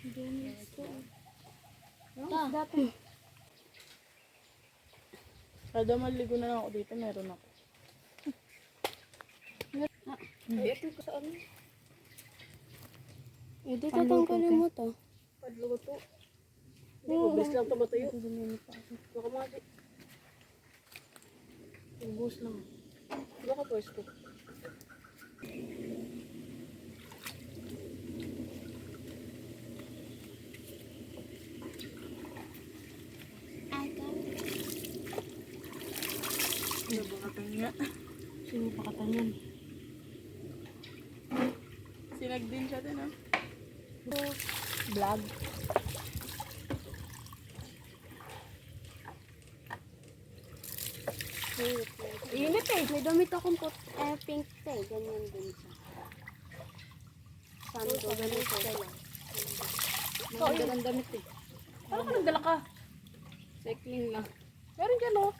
Dennis po. Ano? Dati. Kada maligo na lang ako dito, meron ako. Meron ko sa ano? Eh, di ano mo to. Padlugo to. Hindi ko bis lang to matuyo. Baka mati. Ubus lang. Baka pwesto. Thank. Nabukatan nga. Sino pa katanyan? Sinag din siya din, ah. Vlog. Init eh. May damit akong put, eh, pink te. Ganyan din siya. Ganun ko. Mga dalang damit eh. Paano ka nagdala ka? Cycling lang. Meron dyan, oh.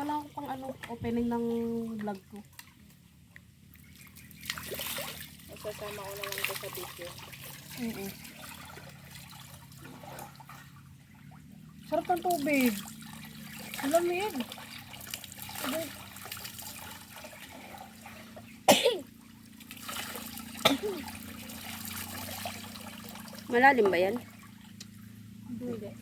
Wala akong pang ano, opening ng vlog ko. Masasama ko na lang ito sa video. Oo. Sarap ng tubig. Ang lamig. Malalim ba yan? Hindi.